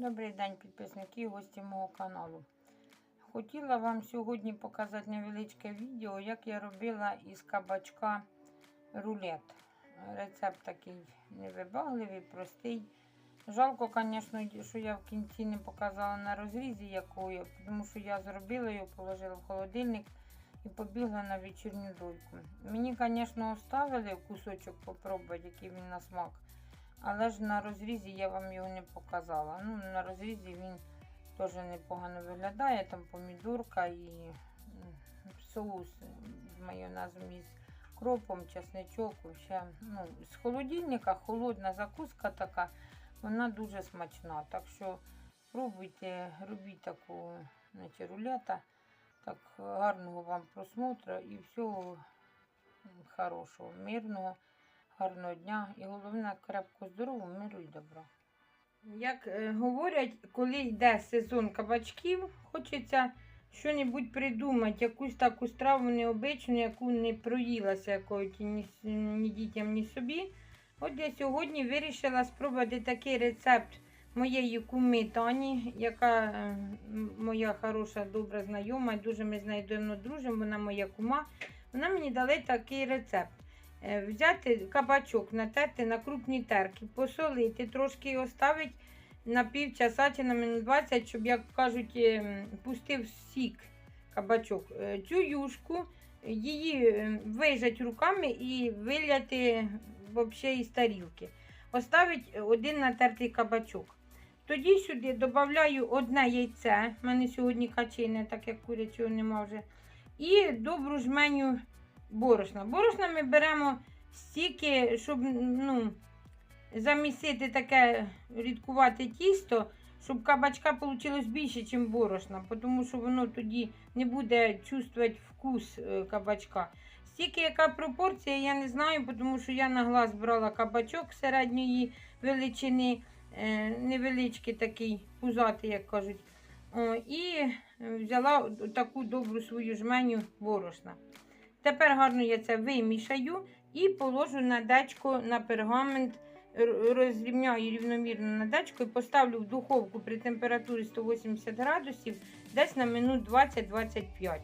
Добрий день, підписники і гості мого каналу. Хотіла вам сьогодні показати невеличке відео, як я робила із кабачка рулет. Рецепт такий невибагливий, простий. Жалко, звісно, що я в кінці не показала на розрізі якою, тому що я зробила його, положила в холодильник і побігла на вечірню дойку. Мені, звісно, оставили кусочок попробувати, який він на смак. Але ж на розрізі я вам його не показала. Ну, на розрізі він теж непогано виглядає. Там помідорка і соус з майонезом із кропом, чесничок. Ще, ну, з холодильника холодна закуска така, вона дуже смачна. Так що пробуйте, робіть таку значить, рулета. Так, гарного вам просмотру і всього хорошого, мирного гарного дня і головне крепко здоров'я, миру і добра. Як е, говорять, коли йде сезон кабачків, хочеться щось придумати, якусь таку страву необичну, яку не проїлася якої ні, ні дітям, ні собі. От я сьогодні вирішила спробувати такий рецепт моєї куми Тані, яка е, моя хороша, добра знайома, дуже ми з нею давно дружимо, вона моя кума. Вона мені дала такий рецепт. Е, Взяти кабачок, натерти на крупні терки, посолити, трошки його ставити на півчаса чи на минут 20, щоб, як кажуть, е, пустив сік кабачок. Е, Цю юшку її вижать руками і виляти вообще із тарілки. Оставить один натертий кабачок. Тоді сюди додаю одне яйце. У мене сьогодні качине, так як курячого нема вже. І добру жменю борошна. Борошна ми беремо стільки, щоб ну, замісити таке рідкувате тісто, щоб кабачка вийшло більше, ніж борошна, тому що воно тоді не буде чувствувати вкус е, кабачка. Стільки яка пропорція, я не знаю, тому що я на глаз брала кабачок середньої величини, е, невеличкий такий, пузатий, як кажуть. І взяла таку добру свою жменю борошна. Тепер гарно я це вимішаю і положу на дечко на пергамент, розрівняю рівномірно на дечко і поставлю в духовку при температурі 180 градусів десь на минут 20-25.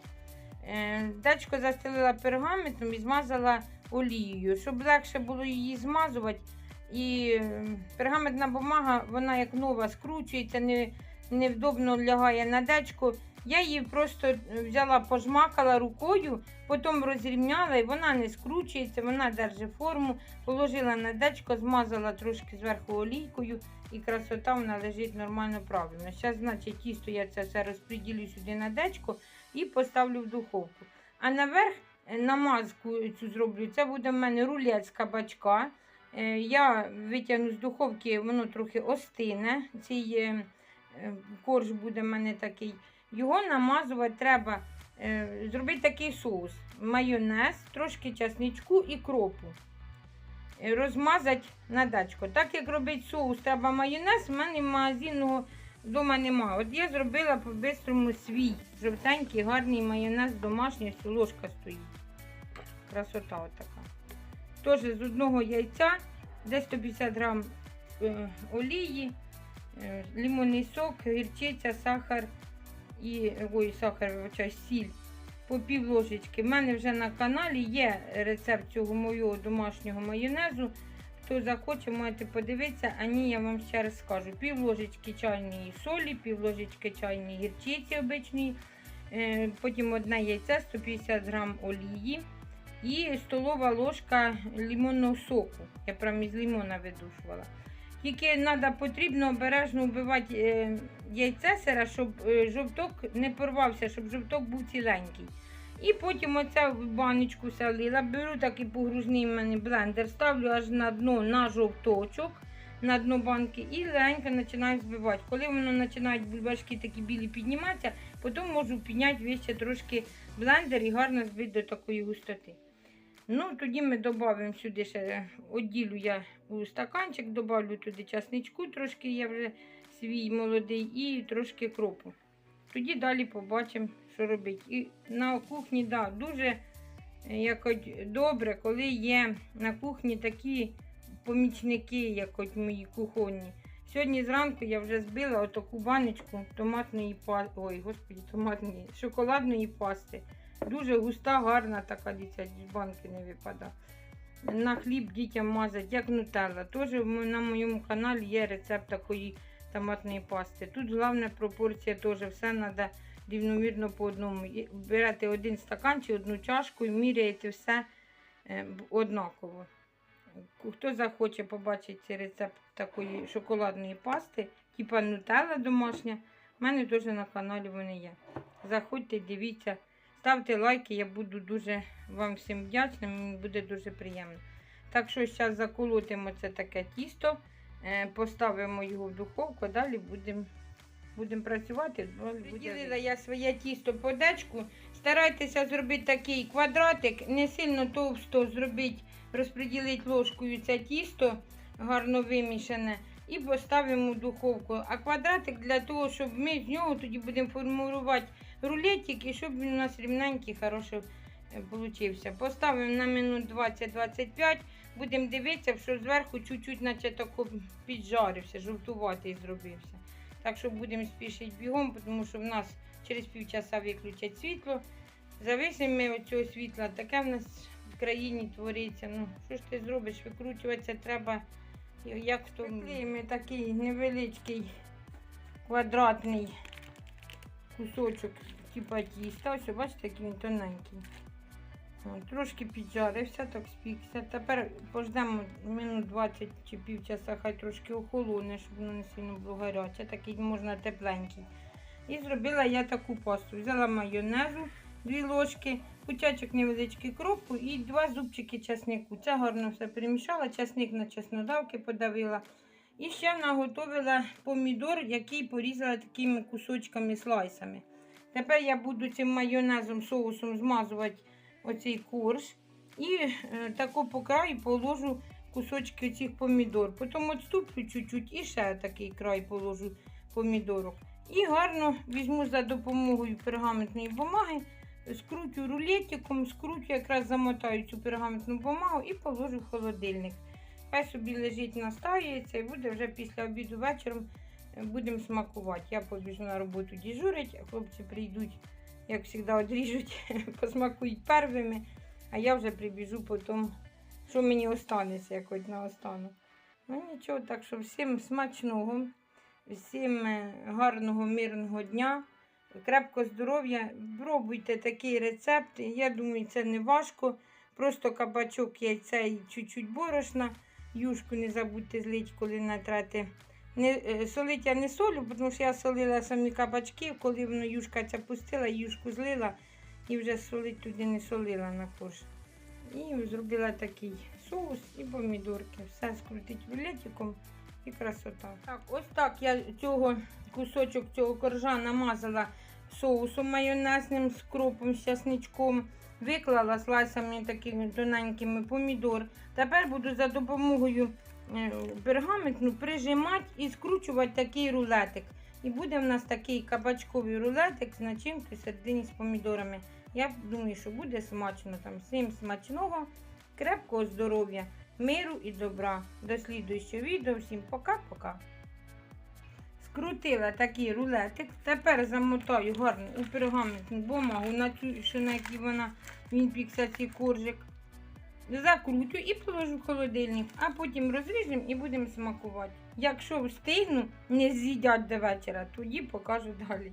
Е, Дечко застелила пергаментом і змазала олією, щоб легше було її змазувати. І е, пергаментна бумага, вона як нова скручується, не, невдобно лягає на дечко. Я її просто взяла, пожмакала рукою, потім розрівняла і вона не скручується, вона держить форму, положила на дечко, змазала трошки зверху олійкою і красота вона лежить нормально правильно. Зараз, значить, тісто я це все розподілю сюди на дечко і поставлю в духовку. А наверх е, намазку цю зроблю. Це буде в мене рулет з кабачка. Е, Я витягну з духовки, воно трохи остине. Цей е, е, корж буде в мене такий. Його намазувати треба е, зробити такий соус. Майонез, трошки часничку і кропу. Е, Розмазати на дачку. Так як робить соус, треба майонез, в мене магазинного вдома немає. От я зробила по-бистрому свій жовтенький, гарний майонез домашній, ось ложка стоїть. Красота отака. Теж з одного яйця, десь 150 грам е, олії, е, лимонний сок, гірчиця, сахар і ой, сахар, вибачаю, сіль по пів ложечки. У мене вже на каналі є рецепт цього моєго домашнього майонезу. Хто захоче, можете подивитися, а ні, я вам ще раз скажу. Пів ложечки чайної солі, пів ложечки чайної гірчиці обичної, е, потім одне яйце, 150 грам олії і столова ложка лимонного соку. Я прям із лимона видушувала. Тільки треба потрібно обережно вбивати е, яйце сира, щоб е, жовток не порвався, щоб жовток був ціленький. І потім оце в баночку салила. Беру такий погружний мене блендер, ставлю аж на дно на жовточок, на дно банки і легенько починаю збивати. Коли воно починають бульбашки такі білі підніматися, потім можу підняти вище трошки блендер і гарно збити до такої густоти. Ну, тоді ми додамо сюди ще оділю я у стаканчик, додавлю туди часничку, трошки я вже свій молодий, і трошки кропу. Тоді далі побачимо, що робити. І на кухні, да, дуже е, якось добре, коли є на кухні такі помічники, як от мої кухонні. Сьогодні зранку я вже збила отаку баночку томатної пасти. Ой, господі, томатної, шоколадної пасти. Дуже густа, гарна така, дивіться, з банки не випадає. На хліб дітям мазать, як нутелла. Теж на моєму каналі є рецепт такої томатної пасти. Тут головна пропорція теж все треба рівномірно по одному. Берете один стакан чи одну чашку і міряєте все е, однаково. Хто захоче побачити рецепт такої шоколадної пасти, типа нутелла домашня, в мене теж на каналі вони є. Заходьте, дивіться, ставте лайки, я буду дуже вам всім вдячна, мені буде дуже приємно. Так що зараз заколотимо це таке тісто, поставимо його в духовку, далі будемо будем працювати. Приділила я своє тісто по дечку. Старайтеся зробити такий квадратик, не сильно товсто зробити, розподілити ложкою це тісто гарно вимішане. І поставимо в духовку. А квадратик для того, щоб ми з нього тоді будемо формувати рулетик і щоб він у нас рівненький, хороший е, получився. Поставимо на минут 20-25, будемо дивитися, що зверху чуть-чуть наче тако піджарився, жовтуватий зробився. Так що будемо спішити бігом, тому що в нас через півчаса виключать світло. Зависимо ми від цього світла. Таке в нас в країні твориться. Ну, що ж ти зробиш? Викручуватися треба, як тому. Ми такий невеличкий квадратний кусочок типа тіста. Ось, бачите, який він тоненький. От, Трошки піджарився, так спікся. Тепер пождемо минут 20 чи півчаса, хай трошки охолоне, щоб воно не сильно було гаряче, такий можна тепленький. І зробила я таку пасту. Взяла майонезу, дві ложки, кутячок невеличкий кропу і два зубчики чеснику. Це гарно все перемішала, чесник на чеснодавки подавила. І ще наготовила помідор, який порізала такими кусочками слайсами. Тепер я буду цим майонезом соусом змазувати оцей корж. І е, тако по краю положу кусочки цих помідор. Потім відступлю чуть-чуть і ще такий край положу помідорок. І гарно візьму за допомогою пергаментної бумаги, скрутю рулетиком, скрутю, якраз замотаю цю пергаментну бумагу і положу в холодильник. Хай собі лежить, настаюється і буде вже після обіду вечором е, будемо смакувати. Я побіжу на роботу діжурить, а хлопці прийдуть, як завжди, одріжуть, посмакують первими, а я вже прибіжу потім, що мені останеться, як хоч на остану. Ну нічого, так що всім смачного, всім е, гарного, мирного дня. Крепко здоров'я, пробуйте такий рецепт. Я думаю, це не важко. Просто кабачок, яйця і чуть-чуть борошна. Юшку не забудьте злити, коли натрати. Не, е, солить я не солю, тому що я солила самі кабачки, коли воно юшка ця пустила, юшку злила і вже солить туди не солила на корж. І зробила такий соус і помідорки. Все скрутить рулетиком і красота. Так, ось так я цього кусочок цього коржа намазала соусом майонезним з кропом, з часничком. Виклала слайсами такими тоненькими помідор. Тепер буду за допомогою е, пергаментну прижимати і скручувати такий рулетик. І буде в нас такий кабачковий рулетик з начинкою середині з помідорами. Я думаю, що буде смачно там. Всім смачного, крепкого здоров'я, миру і добра. До слідуючого відео. Всім пока-пока. Скрутила такий рулетик. Тепер замотаю гарно у пергаментну бумагу, на цю, що на якій вона він пікся цей коржик. Закрутю і положу в холодильник, а потім розріжемо і будемо смакувати. Якщо встигну, не з'їдять до вечора, тоді покажу далі.